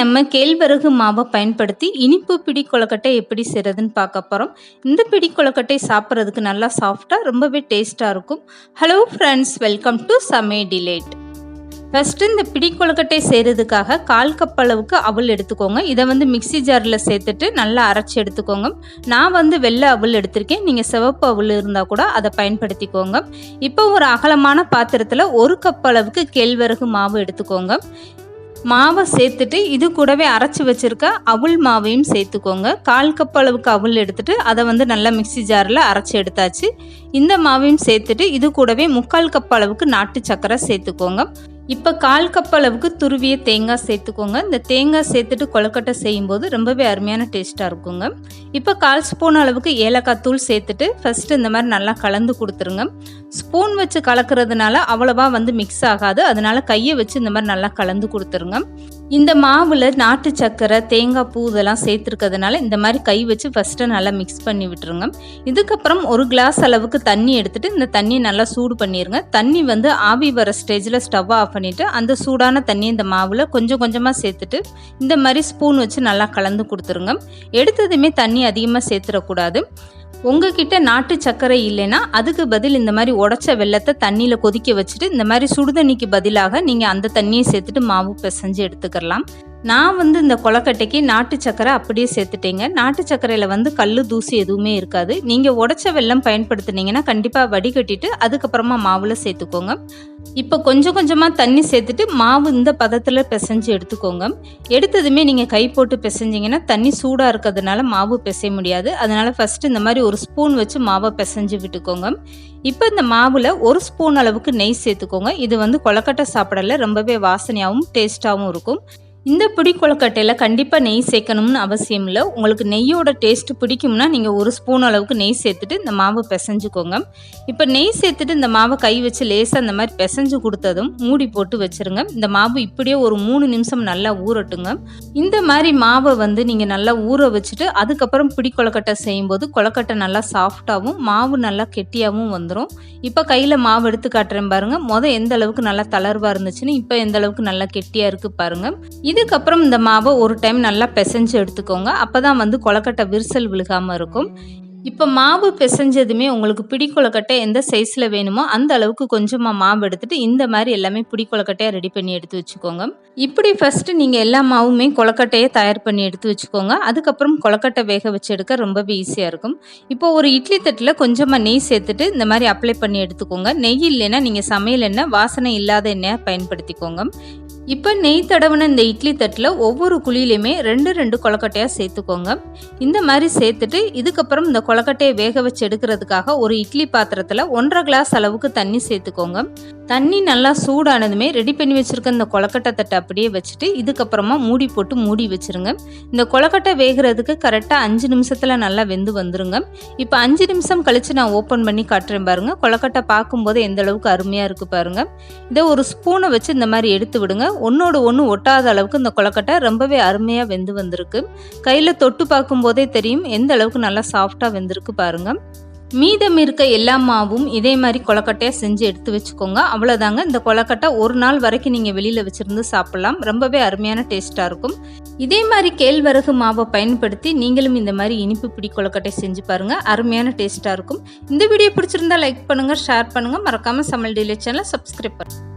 நம்ம கேழ்வரகு மாவை பயன்படுத்தி இனிப்பு பிடி கொழுக்கட்டை எப்படி செய்கிறதுன்னு பார்க்க போகிறோம் இந்த பிடி கொழுக்கட்டை சாப்பிட்றதுக்கு நல்லா சாஃப்டாக ரொம்பவே டேஸ்ட்டாக இருக்கும். ஹலோ ஃப்ரெண்ட்ஸ் வெல்கம் டு சமே டிலேட் ஃபஸ்ட்டு இந்த பிடி கொழுக்கட்டை செய்கிறதுக்காக கால் கப் அளவுக்கு அவல் எடுத்துக்கோங்க. இதை வந்து மிக்சி ஜாரில் சேர்த்துட்டு நல்லா அரைச்சி எடுத்துக்கோங்க. நான் வந்து வெள்ளை அவல் எடுத்திருக்கேன். நீங்கள் சிவப்பு அவல் இருந்தால் கூட அதை பயன்படுத்திக்கோங்க. இப்போ ஒரு அகலமான பாத்திரத்தில் ஒரு கப் அளவுக்கு கேழ்வரகு மாவு எடுத்துக்கோங்க. மாவை சேர்த்துட்டு இது கூடவே அரைச்சி வச்சுருக்க அவுள் மாவையும் சேர்த்துக்கோங்க. கால் கப் அளவுக்கு அவுள் எடுத்துட்டு அதை வந்து நல்லா மிக்சி ஜாரில் அரைச்சி எடுத்தாச்சு. இந்த மாவையும் சேர்த்துட்டு இது கூடவே முக்கால் கப் அளவுக்கு நாட்டு சக்கரை சேர்த்துக்கோங்க. இப்போ கால் கப் அளவுக்கு துருவிய தேங்காய் சேர்த்துக்கோங்க. இந்த தேங்காய் சேர்த்துட்டு கொழுக்கட்டை செய்யும்போது ரொம்பவே அருமையான டேஸ்ட்டாக இருக்குங்க. இப்போ கால் ஸ்பூன் அளவுக்கு ஏலக்காய் தூள் சேர்த்துட்டு ஃபஸ்ட்டு இந்த மாதிரி நல்லா கலந்து கொடுத்துருங்க. ஸ்பூன் வச்சு கலக்கிறதுனால அவ்வளோவா வந்து மிக்ஸ் ஆகாது. அதனால கையை வச்சு இந்த மாதிரி நல்லா கலந்து கொடுத்துருங்க. இந்த மாவில் நாட்டு சக்கரை தேங்காய் பூ இதெல்லாம் சேர்த்துருக்கிறதுனால இந்த மாதிரி கை வச்சு ஃபஸ்ட்டு நல்லா மிக்ஸ் பண்ணி விட்டுருங்க. இதுக்கப்புறம் ஒரு கிளாஸ் அளவுக்கு தண்ணி எடுத்துகிட்டு இந்த தண்ணியை நல்லா சூடு பண்ணிடுங்க தண்ணி வந்து ஆவி வர ஸ்டேஜில் ஸ்டவ் ஆஃப் பண்ணிவிட்டு அந்த சூடான தண்ணி இந்த மாவில் கொஞ்சம் கொஞ்சமாக சேர்த்துட்டு இந்த மாதிரி ஸ்பூன் வச்சு நல்லா கலந்து கொடுத்துருங்க. எடுத்ததுமே தண்ணி அதிகமாக சேர்த்துடக்கூடாது. உங்ககிட்ட நாட்டு சர்க்கரை இல்லைன்னா அதுக்கு பதில் இந்த மாதிரி உடச்ச வெள்ளத்தை தண்ணியில் கொதிக்க வச்சுட்டு இந்த மாதிரி சுடுதண்ணிக்கு பதிலாக நீங்கள் அந்த தண்ணியை சேர்த்துட்டு மாவு பிசைஞ்சு எடுத்துக்கலாம். நான் வந்து இந்த கொலக்கட்டைக்கு நாட்டு சக்கரை அப்படியே சேர்த்துட்டேங்க. நாட்டு சக்கரையில் வந்து கல் தூசி எதுவுமே இருக்காது. நீங்கள் உடச்ச வெள்ளம் பயன்படுத்துனீங்கன்னா கண்டிப்பாக வடிகட்டிட்டு அதுக்கப்புறமா மாவில் சேர்த்துக்கோங்க. இப்போ கொஞ்சம் கொஞ்சமாக தண்ணி சேர்த்துட்டு மாவு இந்த பதத்தில் பிசைஞ்சு எடுத்துக்கோங்க. எடுத்ததுமே நீங்கள் கை போட்டு பிசைஞ்சிங்கன்னா தண்ணி சூடாக இருக்கிறதுனால மாவு பிசைய முடியாது. அதனால் ஃபஸ்ட்டு இந்த மாதிரி ஒரு ஸ்பூன் வச்சு மாவை பிசைஞ்சு விட்டுக்கோங்க. இப்போ இந்த மாவில் ஒரு ஸ்பூன் அளவுக்கு நெய் சேர்த்துக்கோங்க. இது வந்து கொலக்கட்டை சாப்பிடல ரொம்பவே வாசனையாகவும் டேஸ்ட்டாகவும் இருக்கும். இந்த பிடி கொழுக்கட்டையில் கண்டிப்பாக நெய் சேர்க்கணும்னு அவசியம் இல்லை. உங்களுக்கு நெய்யோட டேஸ்ட் பிடிக்கும்னா நீங்கள் ஒரு ஸ்பூன் அளவுக்கு நெய் சேர்த்துட்டு இந்த மாவை பிசைஞ்சுக்கோங்க. இப்போ நெய் சேர்த்துட்டு இந்த மாவை கை வச்சு லேசாக இந்த மாதிரி பிசைஞ்சு கொடுத்ததும் மூடி போட்டு வச்சுருங்க. இந்த மாவு இப்படியே ஒரு மூணு நிமிஷம் நல்லா ஊறட்டுங்க. இந்த மாதிரி மாவை வந்து நீங்கள் நல்லா ஊற வச்சுட்டு அதுக்கப்புறம் பிடி கொழுக்கட்டை செய்யும்போது கொழுக்கட்டை நல்லா சாஃப்டாகவும் மாவு நல்லா கெட்டியாகவும் வந்துடும் இப்போ கையில் மாவு எடுத்து காட்டுறேன் பாருங்கள் மொதல் எந்த அளவுக்கு நல்லா தளர்வாக இருந்துச்சுன்னு இப்போ எந்த அளவுக்கு நல்லா கெட்டியாக இருக்குது பாருங்கள் இதுக்கப்புறம் இந்த மாவை ஒரு டைம் நல்லா பிசைஞ்சு எடுத்துக்கோங்க. அப்போ தான் வந்து கொலக்கட்டை விரிசல் விழுகாமல் இருக்கும். இப்போ மாவு பிசைஞ்சதுமே உங்களுக்கு பிடி கொலக்கட்டை எந்த சைஸில் வேணுமோ அந்த அளவுக்கு கொஞ்சமாக மாவு எடுத்துகிட்டு இந்த மாதிரி எல்லாமே பிடி கொலக்கட்டையாக ரெடி பண்ணி எடுத்து வச்சுக்கோங்க. இப்படி ஃபஸ்ட்டு நீங்கள் எல்லா மாவுமே கொழுக்கட்டையை தயார் பண்ணி எடுத்து வச்சுக்கோங்க. அதுக்கப்புறம் கொலக்கட்டை வேக வச்சு எடுக்க ரொம்பவே ஈஸியாக இருக்கும். இப்போ ஒரு இட்லி தட்டில் கொஞ்சமாக நெய் சேர்த்துட்டு இந்த மாதிரி அப்ளை பண்ணி எடுத்துக்கோங்க. நெய் இல்லைன்னா நீங்கள் சமையல் எண்ணெய் வாசனை இல்லாத எண்ணெயை பயன்படுத்திக்கோங்க. இப்போ நெய் தடவின இந்த இட்லி தட்டில் ஒவ்வொரு குழியிலையுமே ரெண்டு ரெண்டு கொலக்கட்டையாக சேர்த்துக்கோங்க. இந்த மாதிரி சேர்த்துட்டு இதுக்கப்புறம் இந்த கொலக்கட்டையை வேக வச்சு எடுக்கிறதுக்காக ஒரு இட்லி பாத்திரத்தில் ஒன்றரை கிளாஸ் அளவுக்கு தண்ணி சேர்த்துக்கோங்க. தண்ணி நல்லா சூடானதுமே ரெடி பண்ணி வச்சுருக்க இந்த கொலக்கட்டை தட்டை அப்படியே வச்சுட்டு இதுக்கப்புறமா மூடி போட்டு மூடி வச்சுருங்க. இந்த கொலக்கட்டை வேகிறதுக்கு கரெக்டாக அஞ்சு நிமிஷத்தில் நல்லா வெந்து வந்துருங்க. இப்போ அஞ்சு நிமிஷம் கழித்து நான் ஓப்பன் பண்ணி காட்டுறேன் பாருங்கள் கொலக்கட்டை பார்க்கும்போது எந்த அளவுக்கு அருமையாக இருக்குது பாருங்கள் இதை ஒரு ஸ்பூனை வச்சு இந்த மாதிரி எடுத்து விடுங்க. ஒன்றோடு ஒன்று ஒட்டாத அளவுக்கு இந்த கொலக்கட்டை ரொம்பவே அருமையாக வெந்து வந்திருக்கு. கையில் தொட்டு பார்க்கும்போதே தெரியும் எந்த அளவுக்கு நல்லா சாஃப்டாக வெந்திருக்கு பாருங்கள் மீதம் இருக்க எல்லா மாவும் இதே மாதிரி கொலக்கட்டையாக செஞ்சு எடுத்து வச்சுக்கோங்க. அவ்வளோதாங்க இந்த கொலக்கட்டை ஒரு நாள் வரைக்கும் நீங்கள் வெளியில் வச்சுருந்து சாப்பிட்லாம். ரொம்பவே அருமையான டேஸ்ட்டாக இருக்கும். இதே மாதிரி கேழ்வரகு மாவை பயன்படுத்தி நீங்களும் இந்த மாதிரி இனிப்பு பிடி கொலக்கட்டை செஞ்சு பாருங்கள் அருமையான டேஸ்ட்டாக இருக்கும். இந்த வீடியோ பிடிச்சிருந்தா லைக் பண்ணுங்கள் ஷேர் பண்ணுங்கள் மறக்காமல் சமையல் டெய்லி சேனலை சப்ஸ்கிரைப் பண்ணுங்கள்